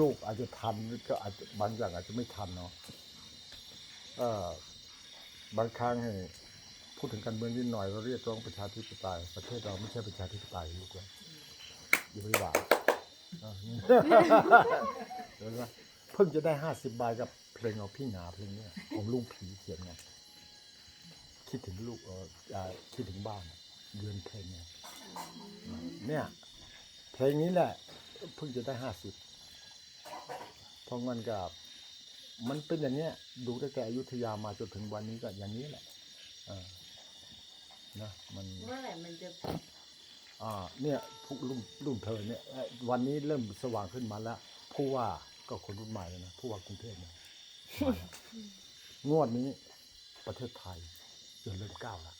ลูกๆอาจจะทันก็อาจจะบางอย่างอาจจะไม่ทันเนาะบางครั้งให้พูดถึงการเมืองนิดหน่อยเราเรียกร้องประชาธิปไตยประเทศเราไม่ใช่ประชาธิปไตยลูกเลยอย่าไปว่าเออเห็นไหมเพิ่งจะได้ห้าสิบใบกับเพลงของพี่หนาเพลงเนี้ยของลุงผีเขียนไงคิดถึงลูกเออคิดถึงบ้านเดือนเพลงเนี่ยเนี่ยเพลงนี้แหละเพิ่งจะได้ห้าสิบ เพราะงั้นกับมันเป็นอย่างเนี้ย ดูตั้งแต่อยุธยามาจนถึงวันนี้ก็อย่างนี้แหละเออนะมันเมื่อไหร่มันจะอ่าเนี่ยพวกรุ่นรุ่นเธอเนี่ยเอ่อวันนี้เริ่มสว่างขึ้นมาแล้วผู้ว่าก็คนรุ่นใหม่แล้วนะผู้ว่ากรุงเทพเนี่ยมาแล้วงวดนี้ประเทศไทยจะเริ่มก้าวแล้ว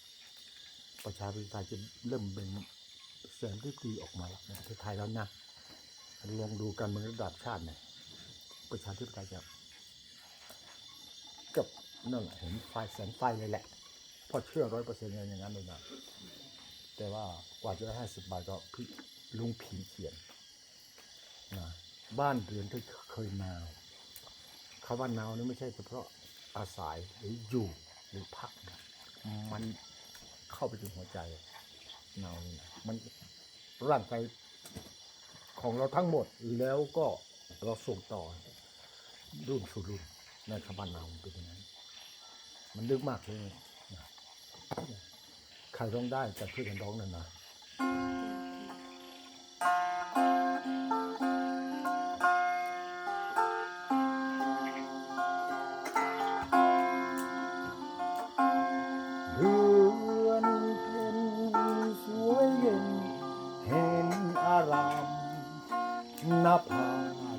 ประชาธิปไตยจะเริ่มเป็นแสงที่ดีออกมาแล้วในประเทศไทยแล้วนะลองดูการเมืองระดับชาติเนี่ย ประชาธิปไตยจะกับนั่นเห็นไฟแสงไฟเลยแหละเพอเชื่อร้อยเปอร์เซ็นต์อย่างนั้นเลยนะแต่ว่ากว่าจะได้ห้าสิบบาทก็พี่ลุงผีเขียนนะบ้านเรือนที่เคยนาวคำว่านาวนี่ไม่ใช่เฉพาะอาศัยหรืออยู่หรือพักนะมันเข้าไปถึงหัวใจนาวนี่นะมันร่างกายของเราทั้งหมดแล้วก็เราส่งต่อ รุ่นสู่รุ่นในคำว่านาวมันเป็นอย่างนั้น มันลึกมากเลยนะใครร้องได้จะช่วยกันร้องหน่อยนะเรือนเพ็ญสวยเย็นเห็นอารามน้าผา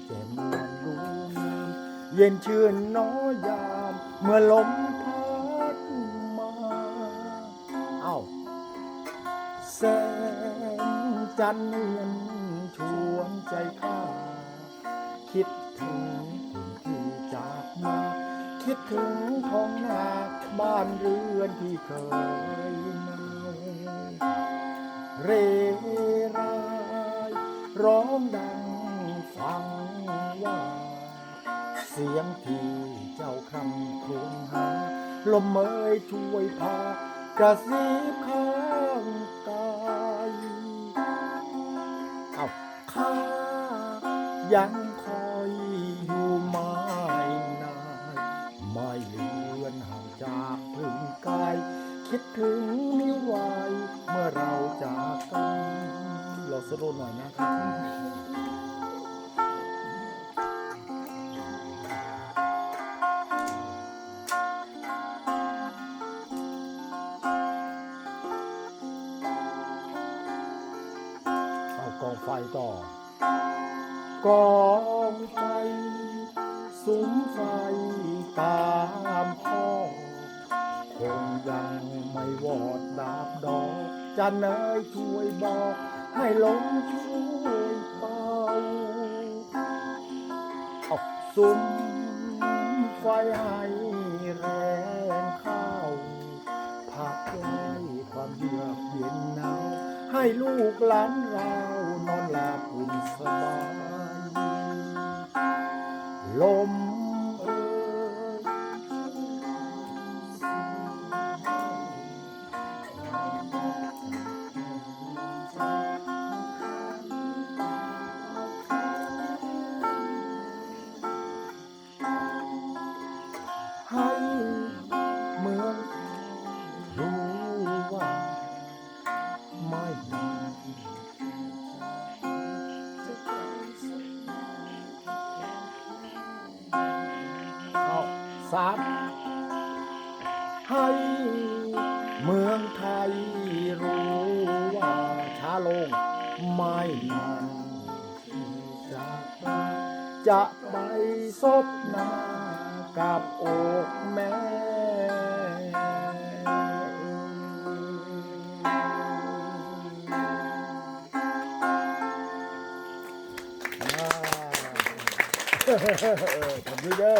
แจ่ม เย็นชื่นน้อยยาม เมื่อลมพัดมาเอ้าแสงจันทร์เนียนชวนใจข้า คิดถึงถิ่นที่จากมา คิดถึงท้องนาบ้านเรือนที่เคยมาเรไรร้องดัง เสียงที่เจ้าคำครวญหา ลมเมยช่วยพากระซิบข้างกายเอาข้ายังคอยอยู่ไม่นานไม่เลือนห่างจากพึ่งกาย คิดถึงนิวายเมื่อเราจากกันเราสโลว์หน่อยนะครับ กองไฟต่อกองไฟสุมไฟตามพ่อคงยังไม่วอดดาบดอกจะเนยช่วยบอกให้ลมช่วยเป่าเอาสุมไฟให้แรงเข้าพักไว้ความเยือกเย็นหนาวให้ลูกหลานเรา ลาบุญสบายลม สามให้เมืองไทยรู้ว่าช้าลงไม่นานจะจะไปซบหน้ากับอกแม่อ่าทำดีเด้อ